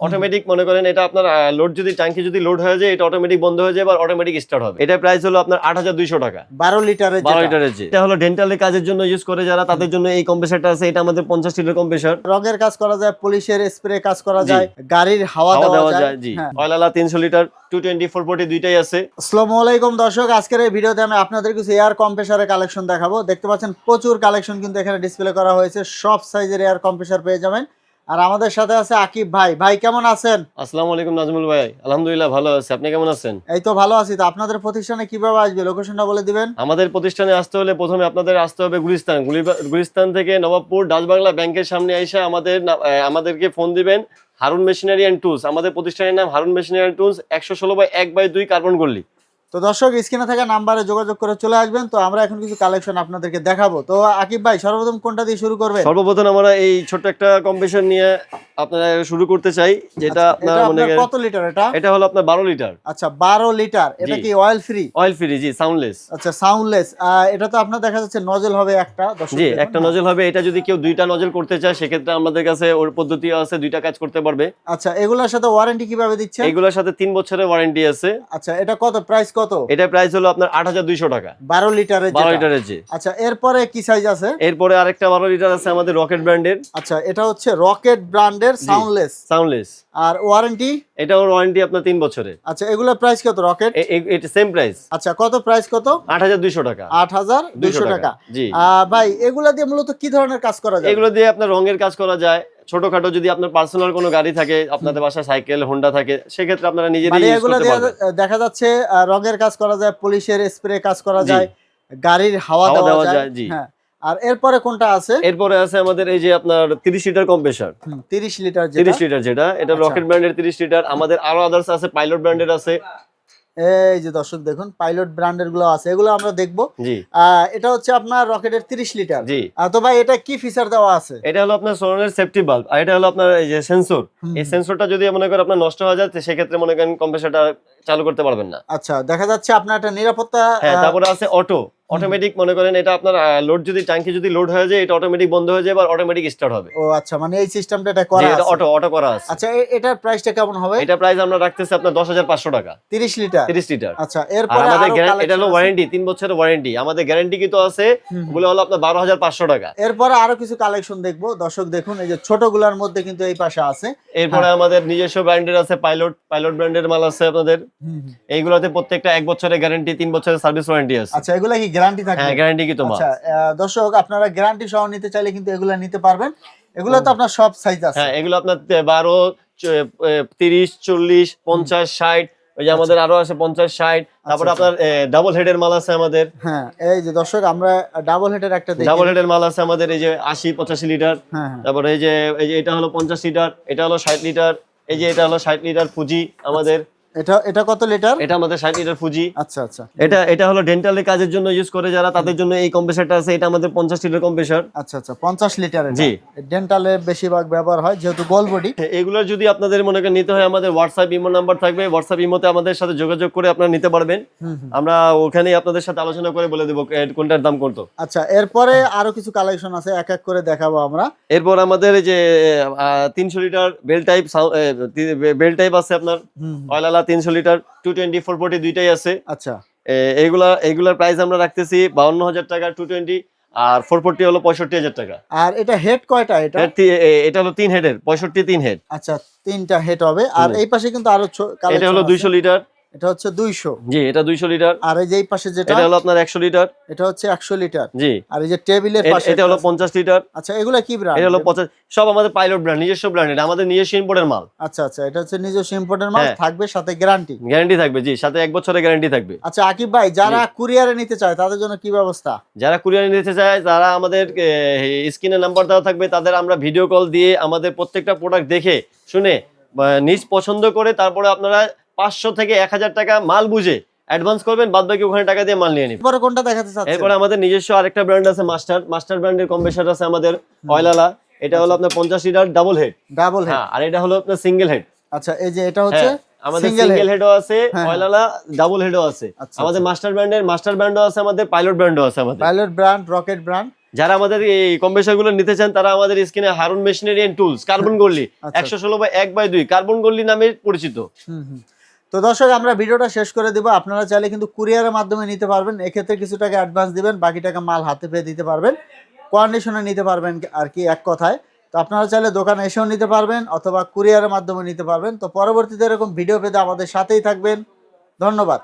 Automatic মনে করেন এটা আপনার লোড যদি ট্যাঙ্কি যদি লোড হয়ে যায় এটা অটোমেটিক বন্ধ হয়ে যায় বা অটোমেটিক স্টার্ট হবে। এটা প্রাইস হলো আপনার আট হাজার দুইশো টাকা। বারো লিটারের বারো। লিটারের যে। এটা হলো ডেন্টালের কাজের জন্য ইউজ করে যারা তাদের জন্য এই কম্প্রেসারটা আছে এটা আমাদের পঞ্চাশ লিটার কম্প্রেসার রঙের কাজ করা যায় পুলিশের স্প্রে কাজ করা যায় গাড়ির হাওয়া দেওয়া যায়। জি। হ্যাঁ। অয়লালা তিনশো litre two twenty four forty দুইটাই আছে। আসসালামু আলাইকুম দর্শক আজকের এই ভিডিওতে আমি আপনাদের কিছু এয়ার কম্প্রেসারের কালেকশন দেখাবো। দেখতে পাচ্ছেন প্রচুর কালেকশন কিন্তু এখানে ডিসপ্লে করা হয়েছে সব সাইজের এয়ার কম্প্রেসার পেয়ে যাবেন। আর আমাদের সাথে আছে আকিব ভাই। ভাই কেমন আছেন? আসসালামু আলাইকুম নাজমুল ভাই। আলহামদুলিল্লাহ ভালো আছি। আপনি কেমন আছেন? এই তো ভালো আছি। তো আপনাদের প্রতিষ্ঠানে কীভাবে আসবে? লোকেশনটা বলে দিবেন। আমাদের প্রতিষ্ঠানে আসতে হলে প্রথমে আপনাদের আসতে হবে গুলিস্তান। গুলিস্তান থেকে নবাবপুর ডাচবাংলা ব্যাংকের সামনে এসে আমাদের আমাদেরকে ফোন দিবেন। Harun machinery and tools. আমাদের প্রতিষ্ঠানের নাম হারুন মেশিনারি অ্যান্ড টুলস একশো ষোলো বাই এক বাই দুই কার্বন গল্লি তো দর্শক স্ক্রিনে থাকা নাম্বারে যোগাযোগ করে চলে আসবেন। তো আমরা এখন কিছু কালেকশন আপনাদেরকে দেখাবো। তো আকিব ভাই সর্বপ্রথম কোনটা দিয়ে শুরু করবেন? সর্বপ্রথম আমরা এই ছোট্ট একটা কম্পিটিশন নিয়ে আপনারা শুরু করতে চাই যেটা আচ্ছা, আপনার মনে কত লিটার এটা? এটা হলো আপনার বারো লিটার আচ্ছা বারো লিটার এটা কি অয়েল ফ্রি অয়েল ফ্রি জি সাউন্ডলেস আচ্ছা সাউন্ডলেস এটা তো আপনার দেখা যাচ্ছে নজল হবে একটা দর্শক জি একটা। নজল হবে। এটা যদি কেউ দুইটা নজল করতে চায় সেক্ষেত্রে আমাদের কাছে ওর পদ্ধতি আছে দুইটা কাজ করতে পারবে। আচ্ছা এগুলোর সাথে ওয়ারেন্টি কীভাবে দিচ্ছে এগুলোর সাথে তিন বছরের ওয়ারেন্টি আছে। আচ্ছা এটা কত? প্রাইস কত? এটা প্রাইস হলো আপনার আট হাজার দুইশো টাকা। বারো লিটারের বারো যেটা। লিটারের যে। আচ্ছা এরপরে কি সাইজ আছে? এরপরে আরেকটা বারো লিটার আছে আমাদের রকেট ব্র্যান্ডের আচ্ছা এটা হচ্ছে রকেট ব্র্যান্ডের সাউন্ডলেস সাউন্ডলেস আর ওয়ারেন্টি এটা ওর ওয়ারেন্টি আপনার তিন বছরের। আচ্ছা এগুলোর প্রাইস কত রকেট এটা সেম প্রাইস আচ্ছা কত প্রাইস কত? আট হাজার দুইশো টাকা। আট হাজার দুইশো টাকা। জি। ভাই এগুলা দিয়ে মূলত কি ধরনের কাজ করা যায়? এগুলো দিয়ে আপনার রঙের কাজ করা যায়। ছোটখাটো যদি আপনার পার্সোনাল কোনো গাড়ি থাকে আপনাদের বাসায় সাইকেল হোন্ডা থাকে সেক্ষেত্রে আপনারা নিজেরাই মানে এগুলো দেখা যাচ্ছে রঙের কাজ করা যায় পুলিশের স্প্রে কাজ করা যায় গাড়ির হাওয়া দেওয়া যায়। হ্যাঁ। আর এরপরে কোনটা আছে? এরপরে আছে আমাদের এই যে আপনার তিরিশ লিটার কম্প্রেসার তিরিশ লিটার যেটা। তিরিশ লিটার যেটা এটা। রকেট ব্র্যান্ডের তিরিশ লিটার। আমাদের আরও আদার্স আছে পাইলট ব্র্যান্ডের আছে। এই যে দর্শক দেখুন পাইলট ব্র্যান্ডেরগুলো আছে এগুলো আমরা দেখব। এটা হচ্ছে আপনার রকেটের তিরিশ লিটার। জি। তো ভাই এটা কি ফিচার দেওয়া আছে? এটা হলো আপনার সোনারের সেফটি বাল্ব আর এটা হলো আপনার এই যে সেন্সর এই সেন্সরটা যদি মনে করেন আপনার নষ্ট হয়ে যায় সেক্ষেত্রে মনে করেন কম্প্রেসারটা চালু করতে পারবেন না। আচ্ছা দেখা যাচ্ছে আপনার একটা নিরাপত্তা হ্যাঁ তারপরে আছে অটো অটোমেটিক মনে করেন এটা আপনার লোড যদি ট্যাঙ্কি যদি লোড হয়ে যায় এটা অটোমেটিক বন্ধ হয়ে যায় বা অটোমেটিক স্টার্ট হবে। ও আচ্ছা মানে এই সিস্টেমটা এটা করা আছে। অটো অটো করা আছে। আচ্ছা এটার প্রাইসটা কেমন হবে? এটা প্রাইস আমরা রাখতেছি আপনার দশ হাজার পাঁচশো টাকা। তিরিশ লিটার তিরিশ লিটার আচ্ছা এরপরে আমাদের এটা হলো ওয়ারেন্টি তিন বছরের ওয়ারেন্টি আমাদের গ্যারান্টি কিন্তু আছে? হুম, হুম। হলো আপনার বারো হাজার পাঁচশো টাকা। এরপরে আরও কিছু কালেকশন দেখব। দর্শক দেখুন এই যে ছোটগুলার মধ্যে কিন্তু এই পাশে আছে। এরপরে আমাদের নিজস্ব ব্র্যান্ডের আছে পাইলট পাইলট ব্র্যান্ডের মাল আছে আপনাদের। এইগুলোতে প্রত্যেকটা এক বছরের গ্যারান্টি তিন বছরের সার্ভিস ওয়ারেন্টি আছে। আচ্ছা এগুলা কি গ্যারান্টি থাকবে। হ্যাঁ গ্যারান্টি কিন্তু মাল আচ্ছা দর্শক আপনারা গ্যারান্টি সহ নিতে চাইলে কিন্তু এগুলা নিতে পারবেন। এগুলো তো আপনার সব সাইজ আছে। হ্যাঁ এগুলো আপনার তে- বারো চ- এ, তিরিশ চল্লিশ পঞ্চাশ ষাট ওই যে আমাদের আরও আছে পঞ্চাশ ষাট। তারপরে আচ্ছা। আপনার ডাবল হেডের মাল আছে আমাদের। হ্যাঁ এই যে দর্শক আমরা ডাবল হেডের একটা ডাবল হেডের মাল আছে আমাদের এই যে আশি পঁচাশি লিটার। হ্যাঁ হ্যাঁ। তারপরে এই যে এই যে এটা হলো পঞ্চাশ লিটার এটা হলো ষাট লিটার এই যে এটা হলো ষাট লিটার ফুজি আমাদের। এটা এটা কত লিটার এটা আমাদের ষাট লিটার ফুজি আচ্ছা আচ্ছা। এটা এটা হলো ডেন্টালের কাজের জন্য ইউজ করে যারা তাদের জন্য এই কম্প্রেসারটা আছে। এটা আমাদের পঞ্চাশ লিটার কম্প্রেসার আচ্ছা আচ্ছা পঞ্চাশ লিটার জি। ডেন্টালে বেশিরভাগ ব্যবহার হয় যেহেতু গোল বডি এগুলো যদি আপনাদের মনে করেন নিতে হয় আমাদের হোয়াটসঅ্যাপ ইমো নাম্বার থাকবে। হোয়াটসঅ্যাপ ইমোতে আমাদের সাথে যোগাযোগ করে আপনারা নিতে পারবেন। আমরা ওখানেই আপনাদের সাথে আলোচনা করে বলে দেবো কোনটার দাম কত। আচ্ছা এরপরে আরও কিছু কালেকশন আছে এক এক করে দেখাবো আমরা। এরপর আমাদের যে তিনশো litre belt type belt type আছে আপনার। অয়লালা তিনশো litre two twenty four forty দুইটাই আছে। আচ্ছা। এগুলা এগুলার প্রাইস আমরা রাখতেছি বাউন্ন হাজার টাকা টু টোয়েন্টি আর ফোর ফোর্টি হলো পঁয়ষট্টি হাজার টাকা। আর এটা হেড কয়টা এটা? এটা হলো তিন হেডের পঁয়ষট্টি তিন হেড আচ্ছা তিনটা হেড হবে। আর এই পাশে কিন্তু আরও এটা হলো দুইশো লিটার এটা হচ্ছে দুইশো। জি এটা দুইশো লিটার। আর এই যে এই পাশে যেটা এটা হলো আপনার একশো লিটার। এটা হচ্ছে একশো লিটার। জি। আর এই যে টেবিলের পাশে এটা হলো পঞ্চাশ লিটার। আচ্ছা এগুলা কি ব্র্যান্ড এটা হলো পঞ্চাশ সব আমাদের পাইলট ব্র্যান্ড নিজস্ব ব্র্যান্ড এটা আমাদের নিজস্ব ইম্পোর্টের মাল। আচ্ছা আচ্ছা এটা হচ্ছে নিজস্ব ইম্পোর্টের মাল হ্যাঁ। থাকবে সাথে গ্যারান্টি গ্যারান্টি থাকবে জি সাথে এক বছরের গ্যারান্টি থাকবে। আচ্ছা আকিব ভাই যারা কুরিয়ারে নিতে চায় তাদের জন্য কি ব্যবস্থা? যারা কুরিয়ার নিতে চায় তারা আমাদের স্ক্রিনে নাম্বার দেওয়া থাকবে তাদের আমরা ভিডিও কল দিয়ে আমাদের প্রত্যেকটা প্রোডাক্ট দেখে শুনে নিজ পছন্দ করে তারপরে আপনারা পাঁচশো থেকে এক হাজার টাকা মাল বুঝে অ্যাডভান্স করবেন বাদ বাকি ওখানে টাকা দিয়ে মাল নিয়ে নিন এরপরে কোনটা দেখাতে চাচ্ছেন? এরপরে আমাদের নিজস্ব আরেকটা ব্র্যান্ড আছে মাস্টার মাস্টার ব্র্যান্ডের কম্বেশন আছে আমাদের অয়লালা এটা হলো আপনার পঞ্চাশ litre double head double head হ্যাঁ আর এটা হলো আপনার সিঙ্গেল হেড আচ্ছা এই যে এটা হচ্ছে হ্যাঁ, আমাদের সিঙ্গেল হেডও আছে। অয়লালা ডাবল হেডও আছে। আমাদের মাস্টার ব্র্যান্ডের মাস্টার ব্র্যান্ডও আছে আমাদের পাইলট ব্র্যান্ডও আছে আমাদের। পাইলট ব্র্যান্ড রকেট ব্র্যান্ড যারা আমাদের এই কম্প্রেসারগুলো নিতে চান তারা আমাদের স্ক্রিনে Harun machinery and tools carbon গল্লি। একশো ষোলো বাই এক বাই দুই কার্বন গল্লি নামে পরিচিত। হুম হুম। তো দর্শক, আমরা ভিডিওটা শেষ করে দেবো। আপনারা চাইলে কিন্তু কুরিয়ারের মাধ্যমে নিতে পারবেন। এক্ষেত্রে কিছু টাকা অ্যাডভান্স দিবেন, বাকি টাকা মাল হাতে পেয়ে দিতে পারবেন। কন্ডিশনে নিতে পারবেন আর কি এক কথায়। তো আপনারা চাইলে দোকানে এসেও নিতে পারবেন অথবা কুরিয়ারের মাধ্যমে নিতে পারবেন। তো পরবর্তীতে এরকম ভিডিও পেতে আমাদের সাথেই থাকবেন। ধন্যবাদ।